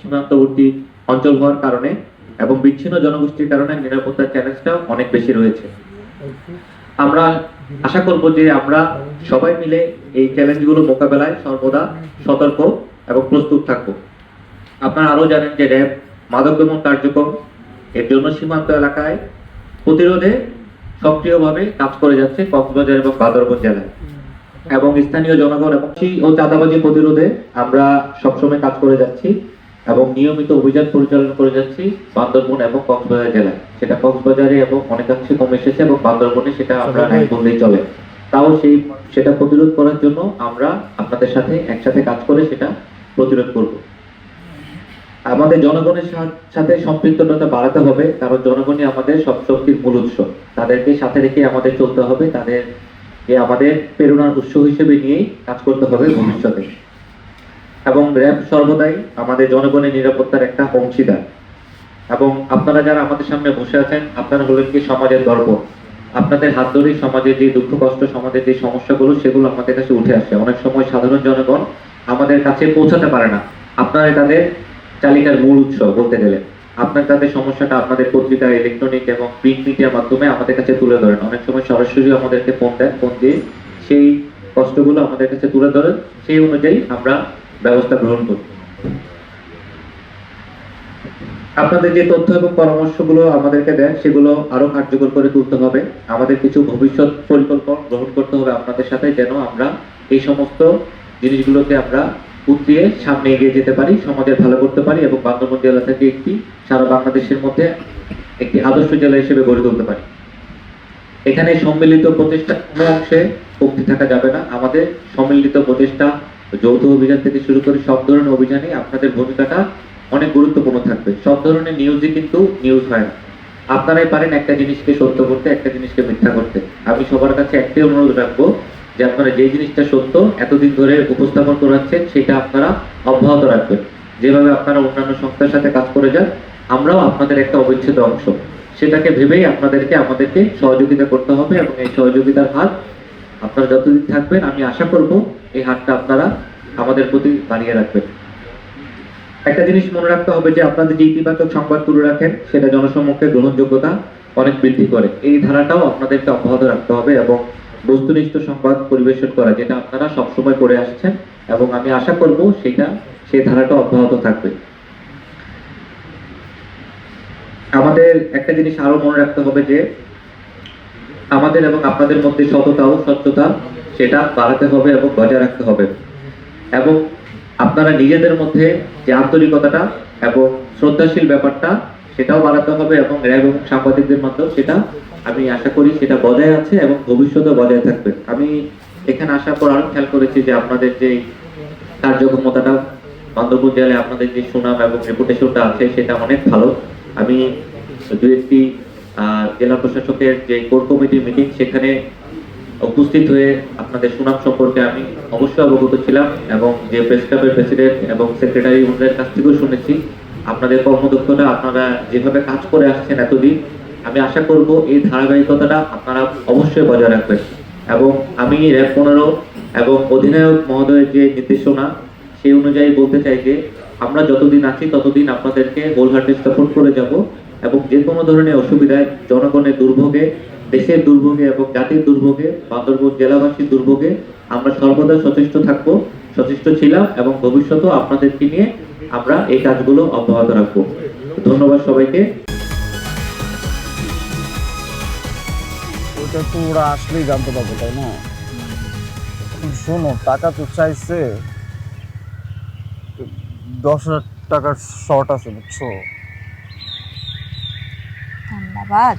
সীমান্তবর্তী অঞ্চল হওয়ার কারণে এবং বিচ্ছিন্ন জনগোষ্ঠীর কারণে নিরাপত্তার চ্যালেঞ্জটা অনেক বেশি রয়েছে। আমরা আশা করব যে আমরা সবাই মিলে এই চ্যালেঞ্জগুলো মোকাবেলায় সর্বদা সতর্ক এবং প্রস্তুত থাকব। আপনারা আরও জানেন যে র্যাব মাদক দমন কার্যক্রম এর জন্য সীমান্ত এলাকায় প্রতিরোধে সক্রিয়ভাবে কাজ করে যাচ্ছে কক্সবাজার এবং বান্দরবান জেলায়। এবং স্থানীয় জনগণ এবং ও চাঁদাবাজি প্রতিরোধে আমরা সবসময় কাজ করে যাচ্ছি। এবং নিয়মিত অভিযান পরিচালনা করে যাচ্ছি বান্দরবন এবং কক্সবাজার জেলায়। সেটা কক্সবাজারে এবং অনেকাংশে কমে এসেছে এবং বান্দরবনে সেটা আমরা নাই বললেই চলে। তাও সেই সেটা প্রতিরোধ করার জন্য আমরা আপনাদের সাথে একসাথে কাজ করে সেটা প্রতিরোধ করব। আমাদের জনগণের সাথে সম্পৃক্ততা বাড়াতে হবে কারণ জনগণই আমাদের সব শক্তির মূল উৎস। তাদেরকে সাথে রেখে আমাদের চলতে হবে তাদের আমাদের প্রেরণার উৎস হিসেবে নিয়েই কাজ করতে হবে ভবিষ্যতে। এবং র্যাব সর্বদাই আমাদের জনগণের নিরাপত্তার একটা অংশীদার। এবং আপনারা যারা আমাদের সামনে বসে আছেন, আপনারা হলেন কি সমাজের গর্ব আপনাদের হাত ধরেই সমাজের যে দুঃখ, কষ্ট, সমাজের যে সমস্যাগুলো, সেগুলো আমাদের কাছে উঠে আসে অনেক সময় সাধারণ জনগণ আমাদের কাছে পৌঁছাতে পারে না। আপনারা তাদের চালিকার মূল উৎস বলতে গেলে। আপনার তাদের সমস্যাটা আপনাদের পত্রিকা ইলেকট্রনিক এবং প্রিন্ট মিডিয়ার মাধ্যমে আমাদের কাছে তুলে ধরেন। অনেক সময় সরাসরি আমাদেরকে ফোন দেন ফোন দিয়ে সেই কষ্টগুলো আমাদের কাছে তুলে ধরেন। সেই অনুযায়ী আমরা ব্যবস্থা গ্রহণ করি আপনাদের যে তথ্য এবং পরামর্শগুলো আমাদেরকে দেন, সেগুলো আরও কার্যকর করে তুলতে হবে। আমাদের কিছু ভবিষ্যৎ পরিকল্পনা গ্রহণ করতে হবে আপনাদের সাথে, যেন আমরা এই সমস্ত জিনিসগুলোকে আমরা উতরিয়ে সামনে এগিয়ে যেতে পারি সমাজের ভালো করতে পারি এবং বান্দরবান জেলা থেকে একটি, সারা বাংলাদেশের মধ্যে একটি আদর্শ জেলা হিসেবে গড়ে তুলতে পারি। এখানে সম্মিলিত প্রচেষ্টা কোনো অংশে কমতি থাকা যাবে না। আমাদের সম্মিলিত প্রচেষ্টা যৌথ অভিযান থেকে শুরু করে সব ধরনের অভিযানে আপনাদের ভূমিকাটা অনেক গুরুত্বপূর্ণ থাকবে। সব ধরনের নিউজই কিন্তু নিউজ হয় না। আপনারাই পারেন একটা জিনিসকে সত্য করতে, একটা জিনিসকে মিথ্যা করতে। আমি সবার কাছে একটাই অনুরোধ রাখব যে আপনারা যে জিনিসটা সত্য এতদিন ধরে উপস্থাপন করাচ্ছেন সেটা আপনারা অব্যাহত রাখবেন। যেভাবে আপনারা অন্যান্য সংস্থার সাথে কাজ করে যান, আমরাও আপনাদের একটা অবিচ্ছেদ্য অংশ। সেটাকে ভেবেই আপনাদেরকে, আমাদেরকে সহযোগিতা করতে হবে এবং এই সহযোগিতার হাত আপনারা যতদিন থাকবেন, আমি আশা করব এই হাতটা আপনারা আমাদের প্রতি বাড়িয়ে রাখবেন। একটা জিনিস মনে রাখতে হবে যে আপনাদের যে ইতিবাচক সংবাদ তুলে রাখেন, সেটা জনসম্মুখে গ্রহণযোগ্যতা অনেক বৃদ্ধি করে। এই ধারাটাও আপনাদেরকে অব্যাহত রাখতে হবে এবং বস্তুনিষ্ঠ সংবাদ পরিবেশন করা, যেটা আপনারা সবসময় করে আসছেন এবং আমি আশা করব সেটা, সেই ধারাটা অব্যাহত থাকবে। আমাদের একটা জিনিস আরও মনে রাখতে হবে যে, আমাদের এবং আপনাদের মধ্যে সততা ও স্বচ্ছতা, সেটা বাড়াতে হবে এবং বজায় রাখতে হবে। এবং আপনারা নিজেদের মধ্যে যে আন্তরিকতাটা এবং শ্রদ্ধাশীল ব্যাপারটা সেটাও বাড়াতে হবে এবং র্যাব এবং সাংবাদিকদের মধ্যেও সেটা আমি আশা করি সেটা বজায় আছে এবং ভবিষ্যতেও বজায় থাকবে। আমি এখানে আসার পর আরও খেয়াল করেছি যে আপনাদের যে কার্যক্ষমতাটা, বান্দরবন জেলায় আপনাদের যে সুনাম এবং রেপুটেশনটা আছে সেটা অনেক ভালো। আমি দু একটি জেলা প্রশাসকের যে কোর কমিটির মিটিং সেখানে উপস্থিত হয়ে আপনাদের সুনাম সম্পর্কে আমি অবশ্যই অবগত ছিলাম এবং যে প্রেস ক্লাবের প্রেসিডেন্ট এবং সেক্রেটারি ওনাদের কাছ থেকেও শুনেছি। আপনাদের কর্মদক্ষতা, আপনারা যেভাবে কাজ করে আসছেন এতদিন, আমি আশা করব এই ধারাবাহিকতাটা আপনারা অবশ্যই বজায় রাখবেন। এবং আমি র্যাব পনেরো এবং অধিনায়ক মহোদয়ের যে নির্দেশনা, সেই অনুযায়ী বলতে চাই যে, আমরা যতদিন আছি ততদিন আপনাদেরকে হোল হার্টেড সাপোর্ট করে যাব এবং যে কোনো ধরনের অসুবিধায় জনগণের দুর্ভোগে দেশের দুর্ভোগে এবং জাতির দুর্ভোগে বান্দরবান জেলাবাসীর দুর্ভোগে আমরা সর্বদা সচেষ্ট থাকব সচেষ্ট ছিলাম এবং ভবিষ্যতেও আপনাদেরকে নিয়ে আমরা এই কাজগুলো অব্যাহত রাখব। ধন্যবাদ সবাইকে। ওটা তো ওরা আসলেই জানতে পারবে তাই না? শোনো টাকা তো চাইছে দশ হাজার টাকার শর্ট আছে বুঝছ? ধন্যবাদ।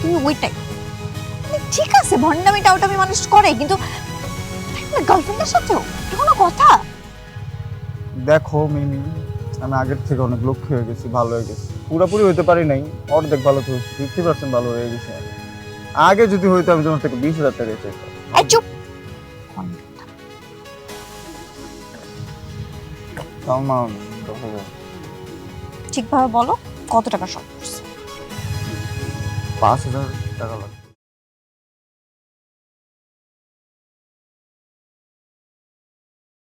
তুমি ওইটাই। মানে ঠিক আছে ভণ্ডামি টাউটামি মানুষ করে কিন্তু গার্লফ্রেন্ডের সাথেও এটা কোনো কথা? দেখো মিমি আমি আগের থেকে অনেক লক্ষ্য হয়ে গেছি ভালো হয়ে গেছি। পুরোপুরি হইতে পারি নাই অর্ধেক ভালো তো ফিফটি পার্সেন্ট ভালো হয়ে গেছি আগে যদি হইতো আমি তোমার থেকে বিশ হাজার টাকা চাইতাম। চুপ। ঠিকভাবে বলো। কত টাকা শর্ট করছে? পাঁচ হাজার টাকা লাগবে